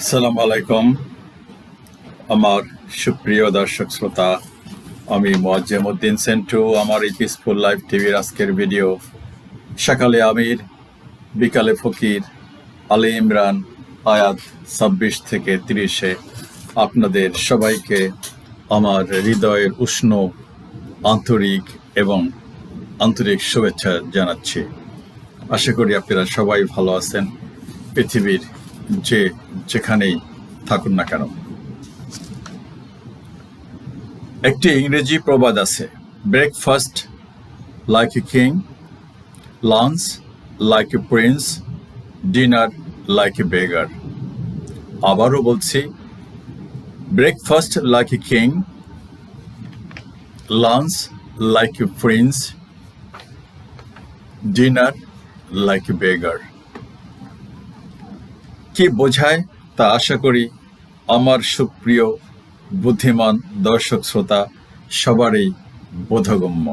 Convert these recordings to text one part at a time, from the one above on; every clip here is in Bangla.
আসসালামু আলাইকুম। আমার সুপ্রিয় দর্শক শ্রোতা, আমি মোয়াজ্জেম উদ্দিন সেন্টু, আমার এই পিসফুল লাইফ টিভির আজকের ভিডিও। সকালে আমির, বিকালে ফকির, আলী ইমরান, আয়াত ছাব্বিশ থেকে তিরিশে। আপনাদের সবাইকে আমার হৃদয়ের উষ্ণ, আন্তরিক এবং আন্তরিক শুভেচ্ছা জানাচ্ছি। আশা করি আপনারা সবাই ভালো আছেন। পৃথিবীর যে যেখানেই থাকুন না কেন। একটি ইংরেজি প্রবাদ আছে breakfast like a king lunch like a prince dinner like a beggar আবারও বলছি breakfast like a king lunch like a prince dinner like a beggar কি বোঝায় তা আশা করি আমার সুপ্রিয় বুদ্ধিমান দর্শক শ্রোতা সবারই বোধগম্য।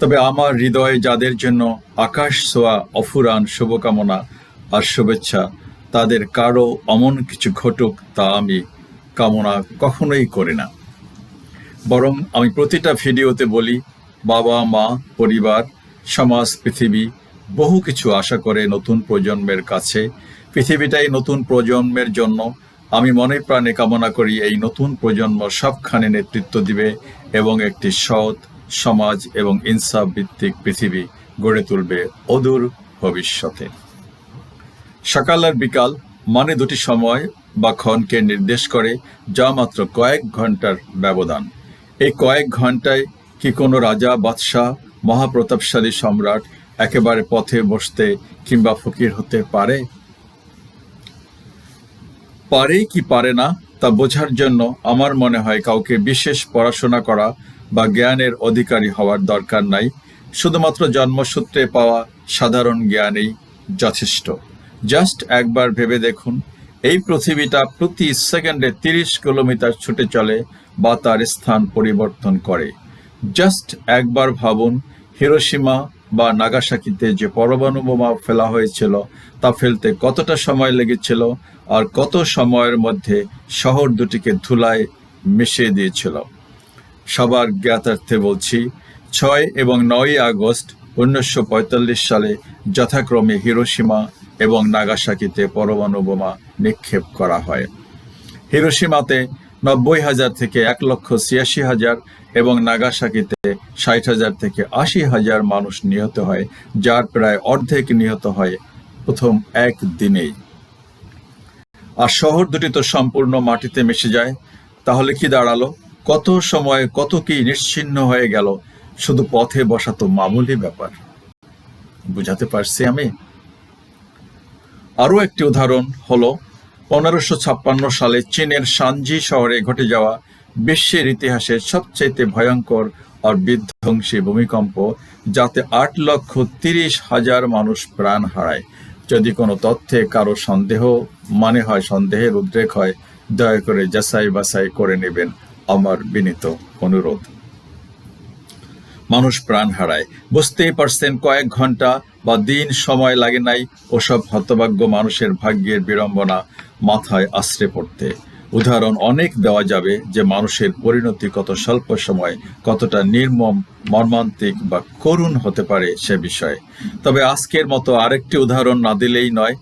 তবে আমার হৃদয়ে যাদের জন্য আকাশ ছোঁয়া অফুরান শুভকামনা আর শুভেচ্ছা, তাদের কারও অমন কিছু ঘটুক তা আমি কামনা কখনোই করি না। বরং আমি প্রতিটা ভিডিওতে বলি, বাবা, মা, পরিবার, সমাজ, পৃথিবী, বহু কিছু আশা করে নতুন প্রজন্মের কাছে পৃথিবীটাই নতুন প্রজন্মের জন্য আমি মনে প্রাণে কামনা করি এই নতুন প্রজন্ম সবখানে নেতৃত্ব দিবে এবং একটি সৎ সমাজ এবং ইনসাফ ভিত্তিক পৃথিবী গড়ে তুলবে অদূর ভবিষ্যতে। সকাল আর বিকাল মানে দুটি সময় বা ক্ষণকে নির্দেশ করে, যা মাত্র কয়েক ঘণ্টার ব্যবধান। এই কয়েক ঘন্টায় কি কোনো রাজা, বাদশাহ, মহাপ্রতাপশালী সম্রাট একেবারে পথে বসতে কিংবা ফকির হতে পারে? পারে কি পারে না তা বোঝার জন্য আমার মনে হয় কাউকে বিশেষ পড়াশোনা করা বা জ্ঞানের অধিকারী হওয়ার দরকার নাই। শুধুমাত্র জন্মসূত্রে পাওয়া সাধারণ জ্ঞানেই যথেষ্ট। জাস্ট একবার ভেবে দেখুন, এই পৃথিবীটা প্রতি সেকেন্ডে তিরিশ কিলোমিটার ছুটে চলে বা তার স্থান পরিবর্তন করে। জাস্ট একবার ভাবুন হিরোসীমা বা নাগাসাকিতে যে পরমাণু বোমা ফেলা হয়েছিল তা ফেলতে কতটা সময় লেগেছিল আর কত সময়ের মধ্যে শহর দুটিকে ধুলায় মিশিয়ে দিয়েছিল। সবার জ্ঞাতার্থে বলছি, ছয় এবং নয় আগস্ট উনিশশো পঁয়তাল্লিশ সালে যথাক্রমে হিরোসীমা এবং নাগাসাকিতে পরমাণু বোমা নিক্ষেপ করা হয়। হিরোসীমাতে নব্বই হাজার থেকে এক লক্ষ ছিয়াশি হাজার এবং নাগাসাকিতে ষাট হাজার থেকে আশি হাজার মানুষ নিহত হয়, যার প্রায় অর্ধেক নিহত হয় প্রথম এক দিনেই। আর শহর দুটি তো সম্পূর্ণ মাটিতে মিশে যায়। তাহলে কি দাঁড়াল? কত সময় কত কি নিশ্চিহ্ন হয়ে গেল? শুধু পথে বসা তো মামুলি ব্যাপার। বুঝাতে পারছি আমি? আরও একটি উদাহরণ হলো, পনেরোশো ছাপ্পান্ন সালে চীনের সানজি শহরে ঘটে যাওয়া বিশ্বের ইতিহাসের সবচাইতে ভয়ঙ্কর আর বিধ্বংসী ভূমিকম্প, যাতে আট লক্ষ তিরিশ হাজার মানুষ প্রাণ হারায়। যদি কোনো তথ্যে কারও সন্দেহ মানে হয় সন্দেহের উদ্রেক হয়, দয়া করে যাচাই বাছাই করে নেবেন আমার বিনীত অনুরোধ। মানুষ প্রাণ হারায়। বুঝতেই পারছেন কয়েক ঘণ্টা বা দিন সময় লাগে নাই, ওসব হতভাগ্য মানুষের ভাগ্যের বিড়ম্বনা মাথায় আশ্রে পড়তে। উদাহরণ অনেক দেওয়া যাবে যে মানুষের পরিণতি কত স্বল্প সময়, কতটা নির্মম, মর্মান্তিক বা করুণ হতে পারে সে বিষয়ে। তবে আজকের মতো আরেকটি উদাহরণ না দিলেই নয়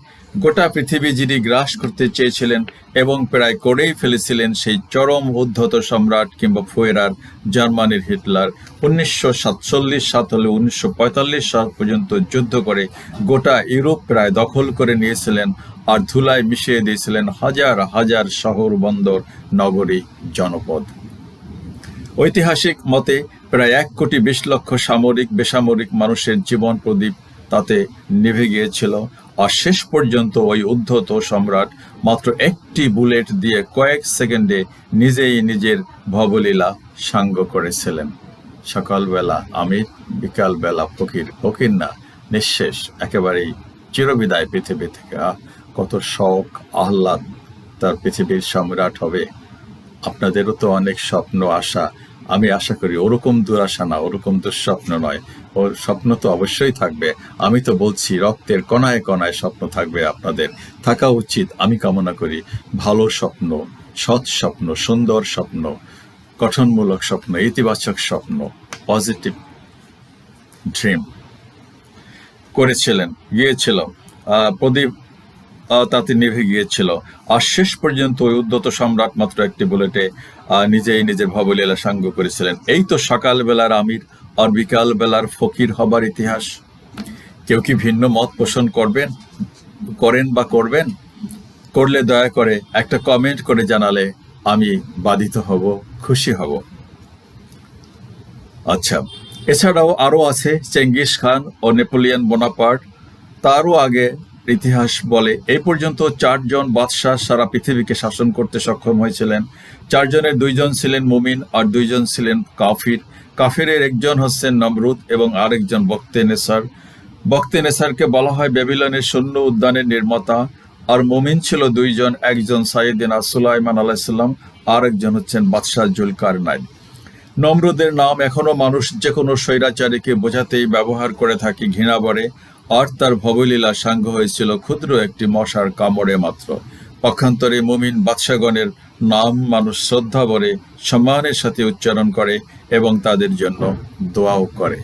গোটা পৃথিবী যিনি গ্রাস করতে চেয়েছিলেন এবং প্রায় করেই ফেলেছিলেন সেই চরম উদ্ধত সম্রাট কিংবা ফুয়েরার জার্মানির হিটলার। উনিশশো সাতচল্লিশ সাত হলে উনিশশো পঁয়তাল্লিশ সাল পর্যন্ত যুদ্ধ করে গোটা ইউরোপ প্রায় দখল করে নিয়েছিলেন আর ধুলায় মিশিয়ে দিয়েছিলেন হাজার হাজার শহর বন্দর নগরী জনপদ। ঐতিহাসিক মতে প্রায় এক কোটি বিশ লক্ষ সামরিক, বেসামরিক মানুষের জীবন প্রদীপ তাতে নিভে গিয়েছিল। আর শেষ পর্যন্ত ওই উদ্ধত সম্রাট মাত্র একটি বুলেট দিয়ে কয়েক সেকেন্ডে নিজেই নিজের ভবলীলা সাঙ্গ করেছিলেন। সকালবেলা আমি বিকালবেলা ফকির ফকির না, নিঃশেষ, একেবারেই চিরবিদায় পৃথিবী থেকে। কত শখ আহ্লাদ তার পৃথিবীর সম্রাট হবে। আপনাদেরও তো অনেক স্বপ্ন, আশা আমি আশা করি ওরকম দুরাশা না ওরকম দুঃস্বপ্ন নয়। ওর স্বপ্ন তো অবশ্যই থাকবে। আমি তো বলছি, রক্তের কণায় কণায় স্বপ্ন থাকবে আপনাদের। থাকা উচিত, আমি কামনা করি। ভালো স্বপ্ন, সৎ স্বপ্ন, সুন্দর স্বপ্ন, গঠনমূলক স্বপ্ন, ইতিবাচক স্বপ্ন, পজিটিভ ড্রিম করেছিলেন, গিয়েছিল। প্রদীপ তাতে নিভে গিয়েছিল। আর শেষ পর্যন্ত ওই উদ্যত সম্রাট মাত্র একটি বুলেটে নিজেই নিজে ভবলীলা সাঙ্গ করেছিলেন। এই তো সকালবেলার আমির আর বিকাল বেলার ফকির হবার ইতিহাস। কেউ কি ভিন্ন মত পোষণ করবেন, করেন বা করবেন? করলে দয়া করে একটা কমেন্ট করে জানালে আমি বাধিত হব, খুশি হব। আচ্ছা এছাড়াও আরও আছে চেঙ্গিস খান ও নেপোলিয়ান বোনাপার্ট। তারও আগে ইতিহাস বলে এই পর্যন্ত চারজন বাদশাহ সারা পৃথিবীকে শাসন করতে সক্ষম হয়েছিলেন। চারজনের দুইজন ছিলেন মুমিন আর দুইজন ছিলেন কাফির। কাফিরের একজন হচ্ছেন নমরুদ এবং আরেকজন বক্তে নেসার। বক্তে নেসারকে বলা হয় বেবিলনের শূন্য উদ্যানের নির্মাতা। আর মুমিন ছিল দুইজন, একজন সাইদিনা সুলাইমান আলাইসাল্লাম আর একজন হচ্ছেন বাদশাহ জুলকার নাইন নম্রদের নাম এখনও মানুষ যে কোনো স্বৈরাচারীকে বোঝাতেই ব্যবহার করে থাকি, ঘৃণা আর তার ভবলীলা সাঙ্গ হয়েছিল ক্ষুদ্র একটি মশার কামড়ে মাত্র। পক্ষান্তরে মুমিন বাদশাগণের নাম মানুষ শ্রদ্ধা বরে সম্মানের সাথে উচ্চারণ করে এবং তাদের জন্য দোয়াও করে।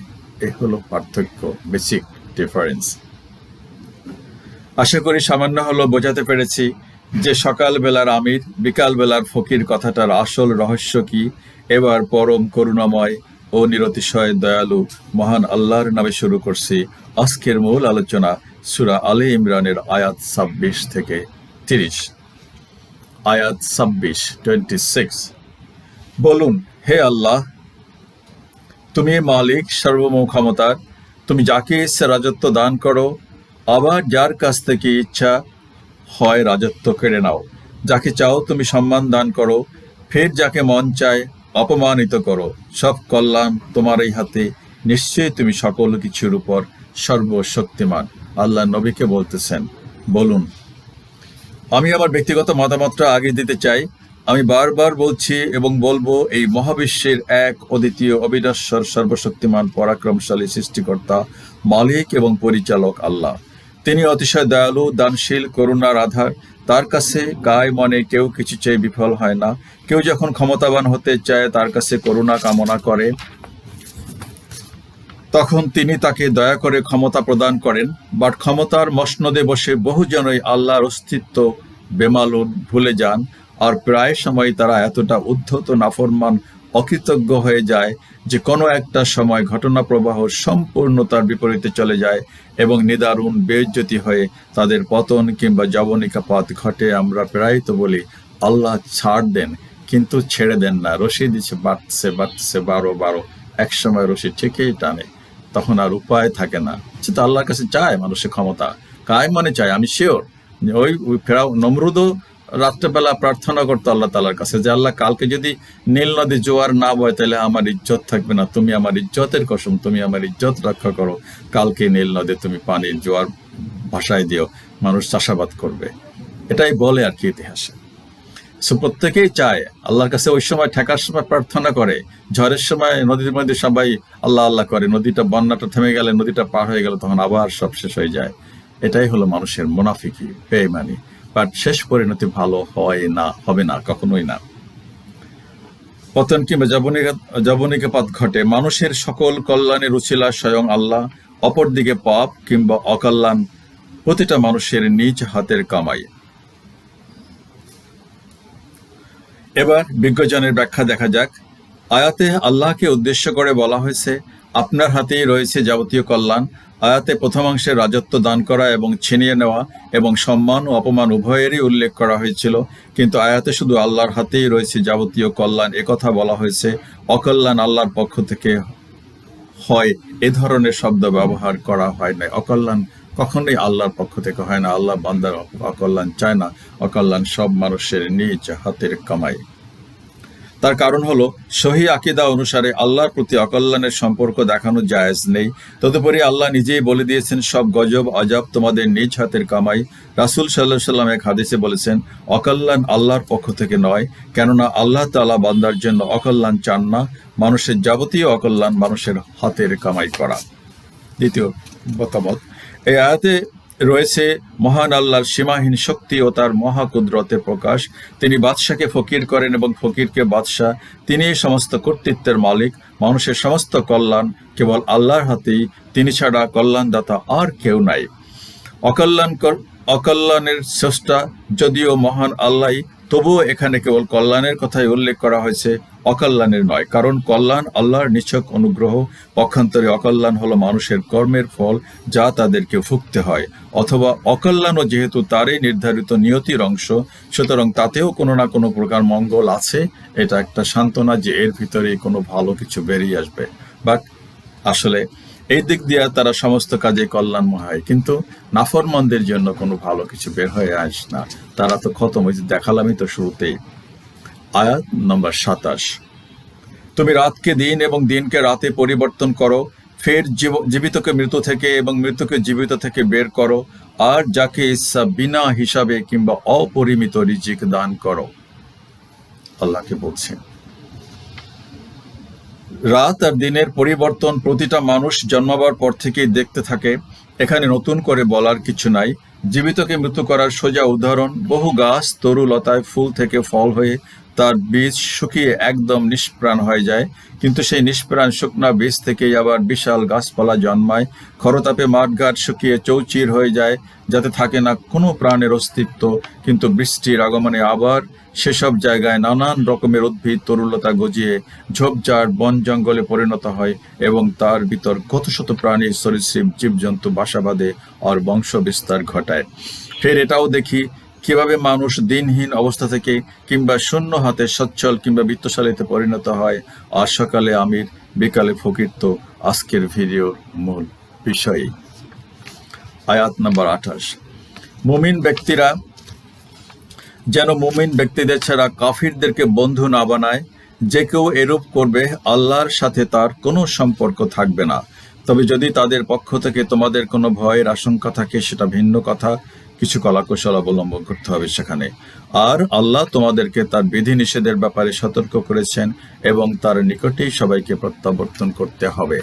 এ হলো পার্থক্য বেসিক ডিফারেন্স আশা করি সামান্য হলো বোঝাতে পেরেছি যে সকালবেলার আমির, বিকালবেলার ফকির কথাটার আসল রহস্য কি, এবার পরম করুণাময় ও নিরতিশয় দয়ালু মহান আল্লাহর নামে শুরু করছি আজকের মূল আলোচনা সুরা আলী ইমরানের আয়াত ছাব্বিশ থেকে তিরিশ। আয়াত ছাব্বিশ টোয়েন্টি সিক্স বলুন, হে আল্লাহ, তুমি মালিক, সার্বভৌম ক্ষমতার, তুমি যাকে ইচ্ছে রাজত্ব দান করো, আবার যার কাছ থেকে ইচ্ছা হয় রাজত্ব কেড়ে নাও। যাকে চাও তুমি সম্মান দান করো, ফের যাকে মন চায় অপমানিত করো। সব কল্যাণ তোমার এই হাতে। নিশ্চয়ই তুমি সকল কিছুর উপর সর্বশক্তিমান। আল্লাহ নবীকে বলতেছেন, বলুন, আমি আমার ব্যক্তিগত মতামতটা আগে দিতে চাই। আমি বারবার বলছি এবং বলব, এই মহাবিশ্বের এক অদ্বিতীয় অবিনশ্বর সর্বশক্তিমান পরাক্রমশালী সৃষ্টিকর্তা, মালিক এবং পরিচালক আল্লাহ। তিনি অতিশয় দয়ালু, দানশীল, করুণার আধার। তার কাছে গায়ে মনে কেউ কিছু চেয়ে বিফল হয় না। কেউ যখন ক্ষমতাবান হতে চায়, তার কাছে করুণা কামনা করে। তখন তিনি তাকে দয়া করে ক্ষমতা প্রদান করেন। বাট ক্ষমতার মসনদে বসে বহুজনই আল্লাহর অস্তিত্ব বেমালুন ভুলে যান। আর প্রায় সময় তারা এতটা উদ্ধত, নাফরমান, অকৃতজ্ঞ হয়ে যায় যে কোনো একটা সময় ঘটনা প্রবাহ সম্পূর্ণ তার বিপরীতে চলে যায়। এবং নিদারুণ বেজ্জতি হয়ে তাদের পতন কিংবা জবনিকাপাত ঘটে, আমরা প্রায় তো বলি, আল্লাহ ছাড় দেন, কিন্তু ছেড়ে দেন না। রশি দিচ্ছে বাড়ছে বাড়ছে বারো বারো। এক সময় রশি ঠিকই টানে, তখন আর উপায় থাকে না। সে তো আল্লাহর কাছে চায় মানুষের ক্ষমতা। কায় মানে চায়, আমি শিওর ওই ফেরাও নমরুদও রাত্রেবেলা প্রার্থনা করতো আল্লাহ তালার কাছে যে, আল্লাহ, কালকে যদি নীল নদী জোয়ার না বয়, তাহলে আমার ইজ্জত থাকবে না। তুমি আমার ইজ্জতের কসম, তুমি আমার ইজ্জত রক্ষা করো। কালকে নীল নদে তুমি পানির জোয়ার ভাষায় দিও। মানুষ চাষাবাদ করবে। এটাই বলে আর কি ইতিহাসে। সো, প্রত্যেকেই চায় আল্লাহর কাছে ওই সময় ঠেকার সময় প্রার্থনা করে। ঝড়ের সময় নদীর মধ্যে সবাই আল্লাহ আল্লাহ করে। নদীটা বন্যাটা থেমে গেলে নদীটা পার হয়ে গেল তখন আবার সব শেষ হয়ে যায়। এটাই হলো মানুষের মুনাফিকি বেইমানি শেষ পরিণতি ভালো হয় না, হবে না, কখনোই না। পতন কিংবা জবনিকা জবনিকাপাত ঘটে? মানুষের সকল কল্যাণের উচিলা স্বয়ং আল্লাহ, অপরদিকে পাপ কিংবা অকল্যাণ প্রতিটা মানুষের নিজ হাতের কামাই। এবার বিজ্ঞজনের ব্যাখ্যা দেখা যাক। আয়াতে আল্লাহকে উদ্দেশ্য করে বলা হয়েছে আপনার হাতেই রয়েছে যাবতীয় কল্যাণ। আয়াতে প্রথমাংশে রাজত্ব দান করা এবং ছিনিয়ে নেওয়া এবং সম্মান ও অপমান উভয়েরই উল্লেখ করা হয়েছিল। কিন্তু আয়াতে শুধু আল্লাহর হাতেই রয়েছে যাবতীয় কল্যাণ একথা বলা হয়েছে, অকল্যাণ আল্লাহর পক্ষ থেকে হয়। এ ধরনের শব্দ ব্যবহার করা হয় না অকল্যাণ কখনোই আল্লাহর পক্ষ থেকে হয় না। আল্লাহ বান্দার অকল্যাণ চায় না। অকল্যাণ সব মানুষের নিজ হাতের কামাই। তার কারণ হলো, সহি আকিদা অনুসারে আল্লাহর প্রতি অকল্যাণের সম্পর্ক দেখানো জায়েজ নেই। তদুপরি আল্লাহ নিজেই বলে দিয়েছেন, সব গজব, অজব তোমাদের নিজ হাতের কামাই। রাসুল সাল্লাহ সাল্লাম এক হাদিসে বলেছেন, অকল্যাণ আল্লাহর পক্ষ থেকে নয়, কেননা আল্লাহ তালা বান্দার জন্য অকল্যাণ চান না। মানুষের যাবতীয় অকল্যাণ মানুষের হাতের কামাই করা। দ্বিতীয় মতামত, এই আয়াতে রয়েছে মহান আল্লাহর সীমাহীন শক্তি ও তার মহাকুদরতে প্রকাশ। তিনি বাদশাকে ফকির করেন এবং ফকিরকে বাদশাহ তিনি সমস্ত কর্তৃত্বের মালিক, মানুষের সমস্ত কল্যাণ, কেবল আল্লাহর হাতেই। তিনি ছাড়া কল্যাণদাতা আর কেউ নাই। অকল্যাণকর অকল্যাণের স্রষ্টা, যদিও মহান আল্লাহ তবুও এখানে কেবল কল্যাণের কথাই উল্লেখ করা হয়েছে, অকল্যাণের নয়। কারণ কল্যাণ আল্লাহর নিছক অনুগ্রহ, পক্ষান্তরে অকল্যাণ হলো মানুষের কর্মের ফল যা তাদেরকে ভুগতে হয়। অথবা অকল্যাণও যেহেতু তারই নির্ধারিত নিয়তির অংশ, সুতরাং তাতেও কোনো না কোনো প্রকার মঙ্গল আছে, এটা একটা সান্ত্বনা যে এর ভিতরে কোনো ভালো কিছু বেরিয়ে আসবে। বাট আসলে এই দিক দিয়ে তারা সমস্ত কাজে কল্যাণময়। হয় কিন্তু নাফরমানদের জন্য কোনো ভালো কিছু বের হয়ে আস না। তারা তো খতম হয়েছে দেখালামই তো শুরুতেই। আয়াত নম্বর সাতাশ। তুমি রাতকে দিন এবং দিনকে রাতে পরিবর্তন করো। ফের জীব- জীবিতকে মৃত থেকে এবং মৃতকে জীবিত থেকে বের করো। আর যাকে ইচ্ছা বিনা হিসাবে কিংবা অপরিমিত রিজিক দান করো। আল্লাহকে বলছেন রাত আর দিনের পরিবর্তন প্রতিটা মানুষ জন্মাবার পর থেকেই দেখতে থাকে, এখানে নতুন করে বলার কিছু নাই। জীবিতকে মৃত্যু করার সোজা উদাহরণ, বহু গাছ তরু লতায় ফুল থেকে ফল হয়ে তার বীজ শুকিয়ে একদম নিষ্প্রাণ হয়ে যায়। কিন্তু সেই নিষ্প্রাণ শুকনা বীজ থেকেই আবার বিশাল গাছপালা জন্মায়। খরতাপে মাঠঘাট শুকিয়ে চৌচির হয়ে যায়, যাতে থাকে না কোনো প্রাণের অস্তিত্ব। কিন্তু বৃষ্টির আগমনে আবার সেসব জায়গায় নানান রকমের উদ্ভিদ তরুলতা গজিয়ে ঝোপঝাড়, বন জঙ্গলে পরিণত হয় এবং তার ভিতর কত শত প্রাণী সরীসৃপ জীবজন্তু বাসা বাঁধে আর বংশ বিস্তার ঘটায়। ফের এটাও দেখি কীভাবে মানুষ দিনহীন অবস্থা থেকে কিংবা শূন্য হাতে সচ্ছল কিংবা বিত্তশালীতে পরিণত হয় আর সকালে আমির, বিকালে ফকির তো আজকের ভিডিওর মূল বিষয়ই। আয়াত নাম্বার আঠাশ। মুমিন ব্যক্তিরা যেন মুমিন ব্যক্তিদের ছাড়া কাফিরদেরকে বন্ধু না বানায়, যে কেউ এরূপ করবে, আল্লাহর সাথে তার কোনো সম্পর্ক থাকবে না। তবে যদি তাদের পক্ষ থেকে তোমাদের কোনো ভয়ের আশঙ্কা থাকে, সেটা ভিন্ন কথা। কিছু কলাকৌশল অবলম্বন করতে হবে সেখানে। আর আল্লাহ তোমাদেরকে তার বিধি নিষেধের ব্যাপারে সতর্ক করেছেন এবং তার নিকটেই সবাইকে প্রত্যাবর্তন করতে হবে।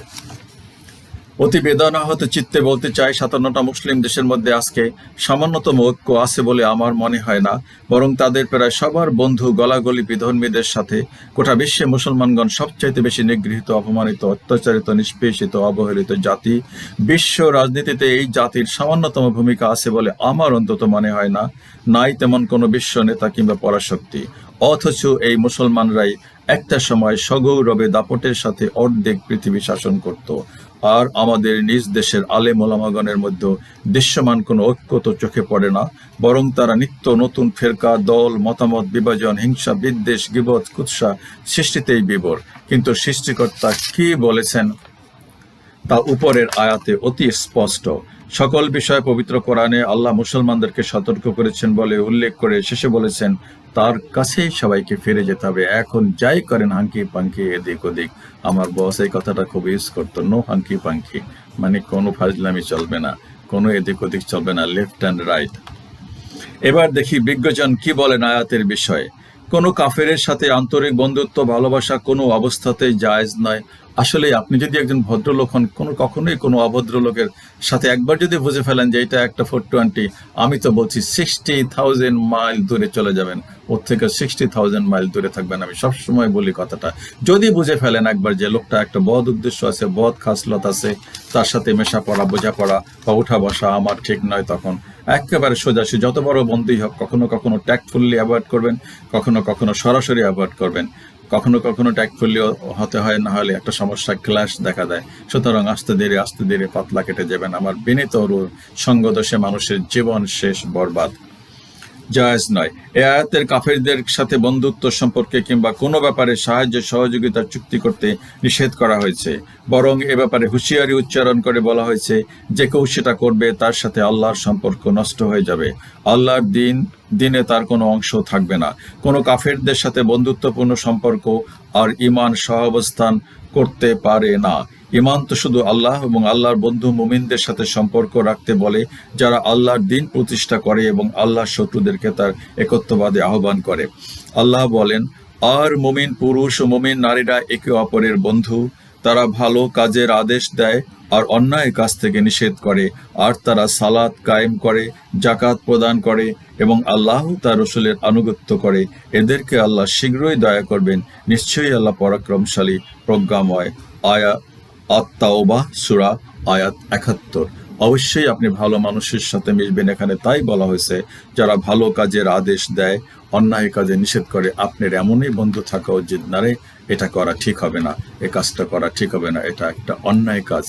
অতি বেদনাহত চিত্তে বলতে চাই, সাতান্নটা মুসলিম দেশের মধ্যে আজকে সামান্যতম ঐক্য আছে বলে আমার মনে হয় না। বরং তাদের প্রায় সবার বন্ধু, গলাগলি বিধর্মীদের সাথে গোটা বিশ্বে মুসলমানগণ সবচাইতে বেশি নিগৃহীত, অপমানিত, অত্যাচারিত, নিষ্পেষিত, অবহেলিত জাতি। বিশ্ব রাজনীতিতে এই জাতির সামান্যতম ভূমিকা আছে বলে আমার অন্তত মনে হয় না। নাই তেমন কোনো বিশ্ব নেতা কিংবা পরাশক্তি। অথচ এই মুসলমানরাই একটা সময় সগৌরবে দাপটের সাথে অর্ধেক পৃথিবী শাসন করত। আর আমাদের নিজ দেশের আলেম ওলামাগণের মধ্যে দৃশ্যমান কোনো ঐক্য তো চোখে পড়ে না, বরং তারা নিত্য নতুন ফেরকা, দল, মতামত, বিভাজন, হিংসা, বিদ্বেষ, গিবত, কুৎসা সৃষ্টিতেই বিবর কিন্তু সৃষ্টিকর্তা কি বলেছেন? তা উপরের আয়াতে অতি স্পষ্ট। সকল বিষয়ে পবিত্র কোরআনে আল্লাহ মুসলমানদেরকে সতর্ক করেছেন বলে উল্লেখ করে শেষে বলেছেন তার কাছেই সবাইকে ফিরে যেতে হবে। এখন যাই করেন হাঙ্কি পাঙ্কি, এদিক ওদিক। আমার বস এই কথাটা খুব ইউজ করতো নো হাঙ্কি পাঙ্কি। মানে কোনো ফাজলামি চলবে না, কোনো এদিক ওদিক চলবে না লেফট অ্যান্ড রাইট এবার দেখি বিজ্ঞজন কি বলেন আয়াতের বিষয়ে। কোনো কাফেরের সাথে আন্তরিক বন্ধুত্ব, ভালোবাসা কোনো অবস্থাতেই জায়জ নয়। আসলে আপনি যদি একজন ভদ্রলোক হন, কোনো কখনোই কোনো অভদ্র লোকের সাথে একবার যদি বুঝে ফেলেন যে এটা একটা ফোর টোয়েন্টি আমি তো বলছি সিক্সটি থাউজেন্ড মাইল দূরে চলে যাবেন। ওর থেকে সিক্সটি থাউজেন্ড মাইল দূরে থাকবেন। আমি সবসময় বলি কথাটা। যদি বুঝে ফেলেন একবার যে লোকটা একটা বদ উদ্দেশ্য আছে, বদ খাসলত আছে, তার সাথে মেশা পড়া বোঝাপড়া বা উঠা বসা আমার ঠিক নয় তখন। একেবারে সোজাসুজি, যত বড় বন্ধুই হোক, কখনো কখনো ট্যাক্টফুল্লি অ্যাভয়েড করবেন, কখনো কখনো সরাসরি অ্যাভয়েড করবেন। কখনো কখনো ট্যাক্টফুল্লি হতে হয়, না হলে একটা সমস্যা ক্লাস দেখা দেয়। সুতরাং আস্তে ধীরে আস্তে ধীরে পাতলা কেটে যাবেন। আমার বিনীত অনুরোধ, সঙ্গদোষে মানুষের জীবন শেষ, বরবাদ। জায়েজ নয়। এ আয়াতের কাফেরদের সাথে বন্ধুত্ব সম্পর্কে কিংবা কোনো ব্যাপারে সাহায্য, সহযোগিতার চুক্তি করতে নিষেধ করা হয়েছে। বরং এ ব্যাপারে হুঁশিয়ারি উচ্চারণ করে বলা হয়েছে, যে কেউ সেটা করবে, তার সাথে আল্লাহর সম্পর্ক নষ্ট হয়ে যাবে। আল্লাহর দিন, দিনে তার কোনো অংশ থাকবে না। কোনো কাফেরদের সাথে বন্ধুত্বপূর্ণ সম্পর্ক আর ইমান সহাবস্থান করতে পারে না। ইমান তো শুধু আল্লাহ এবং আল্লাহর বন্ধু মুমিনদের সাথে সম্পর্ক রাখতে বলে, যারা আল্লাহর দিন প্রতিষ্ঠা করে এবং আল্লাহর শত্রুদেরকে তার একত্ববাদে আহ্বান করে। আল্লাহ বলেন, আর মুমিন পুরুষ ও মুমিন নারীরা একে অপরের বন্ধু। তারা ভালো কাজের আদেশ দেয় আর অন্যায় কাজ থেকে নিষেধ করে। আর তারা সালাত কায়েম করে জাকাত প্রদান করে এবং আল্লাহ তার রসুলের আনুগত্য করে। এদেরকে আল্লাহ শীঘ্রই দয়া করবেন। নিশ্চয়ই আল্লাহ পরাক্রমশালী, প্রজ্ঞাময়। আয়া আত্মাওবা সুরা, আয়াত একাত্তর। অবশ্যই আপনি ভালো মানুষের সাথে মিশবেন এখানে, তাই বলা হয়েছে, যারা ভালো কাজের আদেশ দেয়, অন্যায় কাজে নিষেধ করে, আপনার এমনই বন্ধু থাকা উচিত না রে, এটা করা ঠিক হবে না, এ কাজটা করা ঠিক হবে না, এটা একটা অন্যায় কাজ,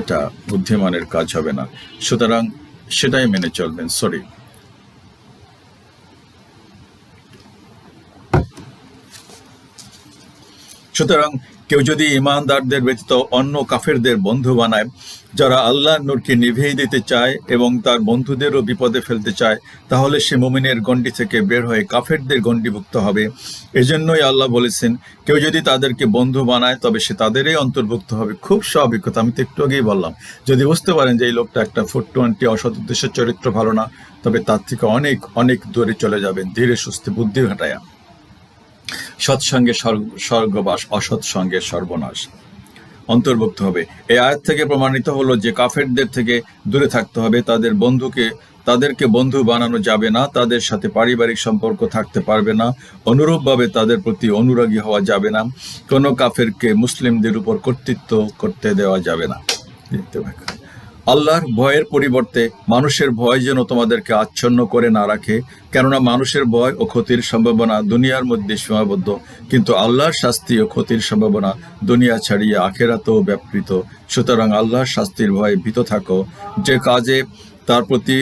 এটা বুদ্ধিমানের কাজ হবে না। সুতরাং সেটাই মেনে চলবেন, সরি। সুতরাং কেউ যদি ইমানদারদের ব্যতীত অন্য কাফেরদের বন্ধু বানায়, যারা আল্লাহ নূরকে নিভিয়ে দিতে চায় এবং তার বন্ধুদেরও বিপদে ফেলতে চায়, তাহলে সে মুমিনের গণ্ডি থেকে বের হয়ে কাফেরদের গণ্ডিভুক্ত হবে। এজন্যই আল্লাহ বলেছেন, কেউ যদি তাদেরকে বন্ধু বানায়, তবে সে তাদেরই অন্তর্ভুক্ত হবে। খুব স্বাভাবিক কথা, আমি তো একটু আগেই বললাম। যদি বুঝতে পারেন যে এই লোকটা একটা ফুট টোয়েন্টি অসৎ উদ্দেশ্যের চরিত্র ভালো না, তবে তার থেকে অনেক অনেক দূরে চলে যাবেন, ধীরে সুস্থে বুদ্ধি ঘটায়া। সৎসঙ্গে স্বর্গবাস অসৎ সঙ্গে সর্বনাশ। অন্তর্ভুক্ত হবে। এই আয়াত থেকে প্রমাণিত হলো যে কাফেরদের থেকে দূরে থাকতে হবে। তাদের বন্ধুকে, তাদেরকে বন্ধু বানানো যাবে না। তাদের সাথে পারিবারিক সম্পর্ক থাকতে পারবে না। অনুরূপভাবে তাদের প্রতি অনুরাগী হওয়া যাবে না। কোনো কাফেরকে মুসলিমদের উপর কর্তৃত্ব করতে দেওয়া যাবে না। আল্লাহর ভয়ের পরিবর্তে মানুষের ভয় যেন তোমাদেরকে আচ্ছন্ন করে না রাখে, কেননা মানুষের ভয় ও ক্ষতির সম্ভাবনা দুনিয়ার মধ্যে সীমাবদ্ধ। কিন্তু আল্লাহর শাস্তি ও ক্ষতির সম্ভাবনা দুনিয়া ছাড়িয়ে আখেরাতেও ব্যাপৃত। সুতরাং আল্লাহর শাস্তির ভয়ে ভীত থাকো। যে কাজে তার প্রতি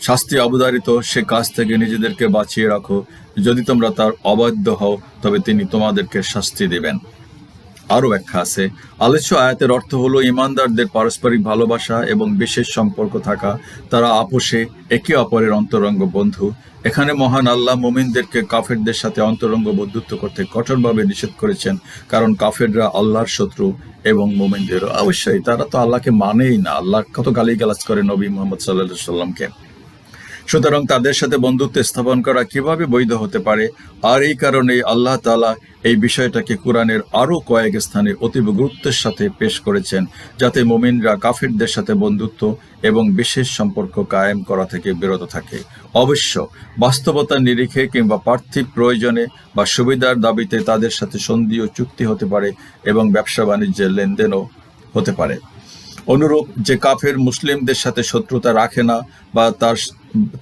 শাস্তি অবধারিত, সে কাজ থেকে নিজেদেরকে বাঁচিয়ে রাখো। যদি তোমরা তার অবাধ্য হও, তবে তিনি তোমাদেরকে শাস্তি দেবেন। আরও ব্যাখ্যা আছে। আলোচ্য আয়াতের অর্থ হলো ইমানদারদের পারস্পরিক ভালোবাসা এবং বিশেষ সম্পর্ক থাকা। তারা আপোষে, একে অপরের অন্তরঙ্গ বন্ধু। এখানে মহান আল্লাহ মুমিনদেরকে কাফেরদের সাথে অন্তরঙ্গ বন্ধুত্ব করতে কঠোরভাবে নিষেধ করেছেন। কারণ কাফেররা আল্লাহর শত্রু এবং মুমিনদেরও অবশ্যই তারা তো আল্লাহকে মানেই না। আল্লাহ কত গালিগালাজ করে নবী মোহাম্মদ সাল্লাহ সাল্লামকে সুতরাং তাদের সাথে বন্ধুত্ব স্থাপন করা কীভাবে বৈধ হতে পারে? আর এই কারণে আল্লাহ তাআলা এই বিষয়টাকে কোরআনের আরও কয়েক স্থানে অতীব গুরুত্বের সাথে পেশ করেছেন, যাতে মোমিনরা কাফিরদের সাথে বন্ধুত্ব এবং বিশেষ সম্পর্ক কায়েম করা থেকে বিরত থাকে। অবশ্য, বাস্তবতার নিরিখে কিংবা পার্থিব প্রয়োজনে বা সুবিধার দাবিতে তাদের সাথে সন্ধি ও চুক্তি হতে পারে এবং ব্যবসা বাণিজ্যের লেনদেনও হতে পারে। অনুরূপ, যে কাফের মুসলিমদের সাথে শত্রুতা রাখে না বা তার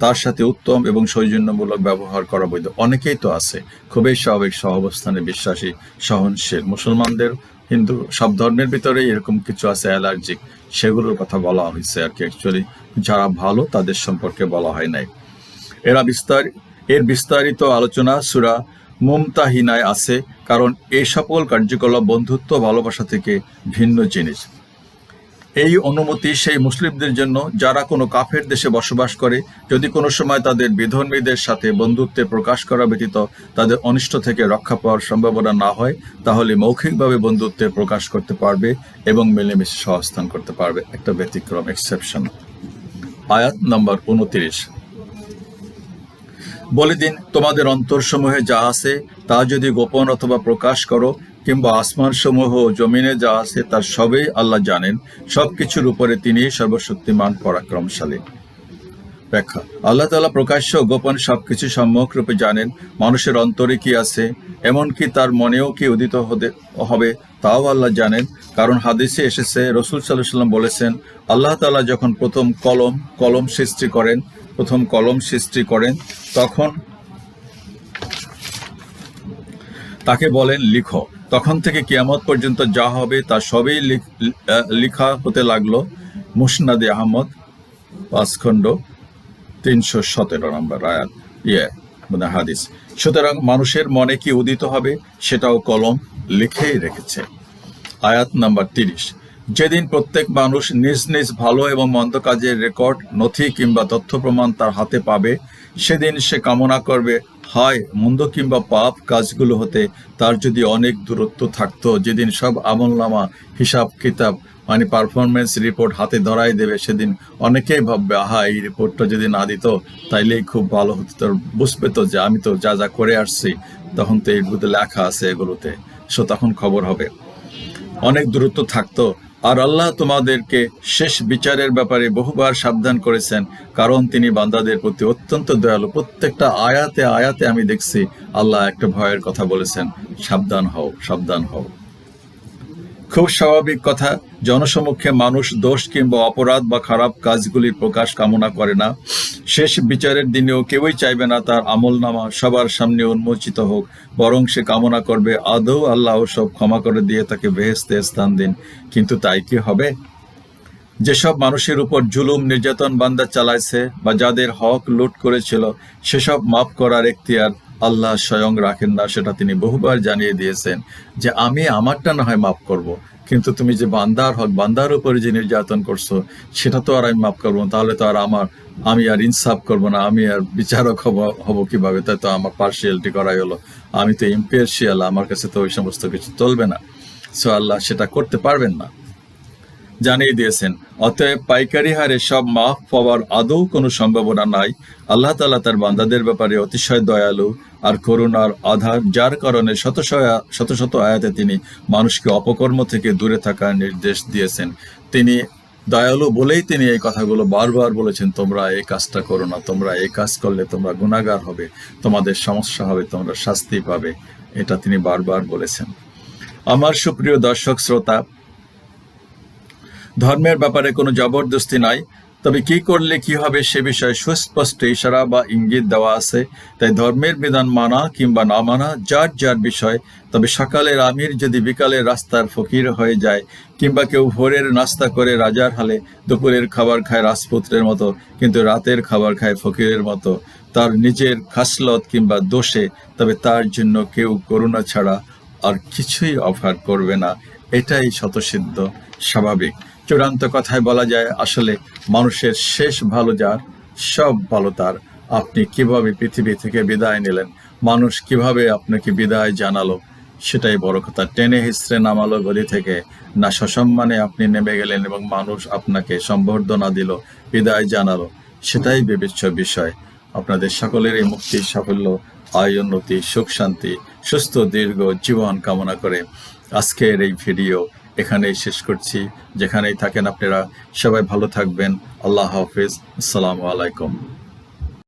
তার সাথে উত্তম এবং সৌজন্যমূলক ব্যবহার করা বৈধ। অনেকেই তো আছে, খুবই স্বাভাবিক সহাবস্থানে বিশ্বাসী, সহনশীল মুসলমানদের। হিন্দু, সব ধর্মের ভিতরেই এরকম কিছু আছে, অ্যালার্জিক। সেগুলোর কথা বলা হয়েছে আর কি অ্যাকচুয়ালি যারা ভালো, তাদের সম্পর্কে বলা হয় নাই। এরা বিস্তার, এর বিস্তারিত আলোচনা সুরা মুমতাহিনায় আছে, কারণ এই সকল কার্যকলাপ বন্ধুত্ব ভালোবাসা থেকে ভিন্ন জিনিস। এই অনুমতি সেই মুসলিমদের জন্য যারা কোনো কাফের দেশে বসবাস করে, যদি কোনো সময় তাদের বিধর্মীদের সাথে বন্ধুত্বে প্রকাশ করা ব্যতীত তাদের অনিষ্ট থেকে রক্ষা পাওয়ার সম্ভাবনা না হয়, তাহলে মৌখিকভাবে বন্ধুত্বে প্রকাশ করতে পারবে এবং মিলেমিশে সহস্থান করতে পারবে। একটা ব্যতিক্রম এক্সেপশন আয়াত নম্বর উনত্রিশ। বলে দিন, তোমাদের অন্তরসমূহে যা আছে, তা যদি গোপন অথবা প্রকাশ করো কিংবা আসমান সমূহ জমিনে যা আছে তার সবই আল্লাহ জানেন। সবকিছুর উপরে তিনি সর্বশক্তিমান, পরাক্রমশালী। ব্যাখ্যা, আল্লাহ তালা প্রকাশ্য গোপন সবকিছু সম্যক রূপে জানেন, মানুষের অন্তরে কি আছে, এমনকি তার মনেও কি উদিত হবে, তাও আল্লাহ জানেন। কারণ হাদিসে এসেছে, রসুল সাল্লাহ সাল্লাম বলেছেন, আল্লাহ তালা যখন প্রথম কলম কলম সৃষ্টি করেন, প্রথম কলম সৃষ্টি করেন, তখন তাকে বলেন লিখো। তখন থেকে কিয়ামত পর্যন্ত যা হবে তা সবই লিখ- হতে লাগল। মুসনাদি আহমদ পাঁচ খণ্ড তিনশো সতেরো নম্বর আয়াত। ইয়ে মানে হাদিস। সুতরাং মানুষের মনে কি উদিত হবে সেটাও কলম লিখেই রেখেছে। আয়াত নাম্বার তিরিশ। যেদিন প্রত্যেক মানুষ নিজ নিজ ভালো এবং মন্দ কাজের রেকর্ড, নথি কিংবা তথ্য প্রমাণ তার হাতে পাবে, সেদিন সে কামনা করবে হয়, মন্দ কিংবা পাপ কাজগুলো হতে তার যদি অনেক দূরত্ব থাকতো, যেদিন সব আমলনামা হিসাব কিতাব মানে পারফরমেন্স রিপোর্ট হাতে ধরাই দেবে, সেদিন অনেকেই ভাববে, আহা, এই রিপোর্টটা যদি না দিত, তাইলেই খুব ভালো হতো। তোর বুঝবে তো যে, আমি তো যা যা করে আসছি, তখন তো এইগুলোতে লেখা আছে এগুলোতে। সো তখন খবর হবে। অনেক দূরত্ব থাকতো আর আল্লাহ তোমাদেরকে শেষ বিচারের ব্যাপারে বহুবার সাবধান করেছেন, কারণ তিনি বান্দাদের প্রতি অত্যন্ত দয়ালু। প্রত্যেকটা আয়াতে আয়াতে আমি দেখছি আল্লাহ একটা ভয়ের কথা বলেছেন, সাবধান হও সাবধান হও। খুব স্বাভাবিক কথা জনসমক্ষে মানুষ দোষ কিংবা অপরাধ বা খারাপ কাজগুলির প্রকাশ কামনা করে না। শেষ বিচারের দিনেও কেউই চাইবে না তার আমল নামা সবার সামনে উন্মোচিত হোক। বরং সে কামনা করবে, আদৌ আল্লাহ সব ক্ষমা করে দিয়ে তাকে বেহেস্তে স্থান দিন। কিন্তু তাই কি হবে? যেসব মানুষের উপর জুলুম, নির্যাতন, বান্দা চালাইছে বা যাদের হক লুট করেছিল, সেসব মাফ করার এখতিয়ার আল্লাহ স্বয়ং রাখেন না, সেটা তিনি বহুবার জানিয়ে দিয়েছেন যে আমি আমারটা না হয় মাফ করব। কিন্তু তুমি যে বান্দার হক, বান্দার উপরে যে নির্যাতন করছ, সেটা তো আর আমি মাফ করব তাহলে তো আর আমার, আমি আর ইনসাফ করব না, আমি আর বিচারক হব হব কীভাবে? তাই তো আমার পার্সিয়ালিটি করাই হলো। আমি তো ইম্পেয়ারশিয়াল আমার কাছে তো ওই সমস্ত কিছু চলবে না। সো আল্লাহ সেটা করতে পারবেন না। জানিয়ে দিয়েছেন, অতএব পাইকারি হারে সব মাফ পাওয়ার আদৌ কোনো সম্ভাবনা নাই। আল্লাহ তালা তার বান্দাদের ব্যাপারে অতিশয় দয়ালু আর করুণার আধার, যার কারণে শত শত শত আয়াতে তিনি মানুষকে অপকর্ম থেকে দূরে থাকার নির্দেশ দিয়েছেন। তিনি দয়ালু বলেই তিনি এই কথাগুলো বারবার বলেছেন, তোমরা এই কাজটা করো না, তোমরা এই কাজ করলে তোমরা গুণাগার হবে, তোমাদের সমস্যা হবে, তোমরা শাস্তি পাবে। এটা তিনি বারবার বলেছেন। আমার সুপ্রিয় দর্শক, শ্রোতা, ধর্মের ব্যাপারে কোনো জবরদস্তি নাই। তবে কি করলে কি হবে সে বিষয়ে সুস্পষ্ট ইশারা বা ইঙ্গিত দেওয়া আছে। তাই ধর্মের বিধান মানা কিংবা না মানা, যার যার বিষয়। তবে সকালের আমির যদি বিকালের রাস্তার ফকির হয়ে যায় কিংবা কেউ ভোরের নাস্তা করে রাজার হালে দুপুরের খাবার খায় রাজপুত্রের মতো, কিন্তু রাতের খাবার খায় ফকিরের মতো, তার নিজের খাসলত কিংবা দোষে, তবে তার জন্য কেউ করুণা ছাড়া আর কিছুই অফার করবে না। এটাই শতসিদ্ধ স্বাভাবিক। চূড়ান্ত কথায় বলা যায়, আসলে মানুষের শেষ ভালো যার, সব ভালো তার। আপনি কীভাবে পৃথিবী থেকে বিদায় নিলেন? মানুষ কীভাবে আপনাকে বিদায় জানালো? সেটাই বড় কথা। টেনে হিসড়ে নামালো গদি থেকে। না সসম্মানে আপনি নেমে গেলেন এবং মানুষ আপনাকে সম্বর্ধনা দিল, বিদায় জানালো। সেটাই বিবেচ্য বিষয়। আপনাদের সকলের এই মুক্তির সাফল্য, আয় উন্নতি, সুখ শান্তি, সুস্থ দীর্ঘ জীবন কামনা করে আজকের এই ভিডিও এখানেই শেষ করছি। যেখানেই থাকেন আপনারা সবাই ভালো থাকবেন। আল্লাহ হাফিজ। আসসালামু আলাইকুম।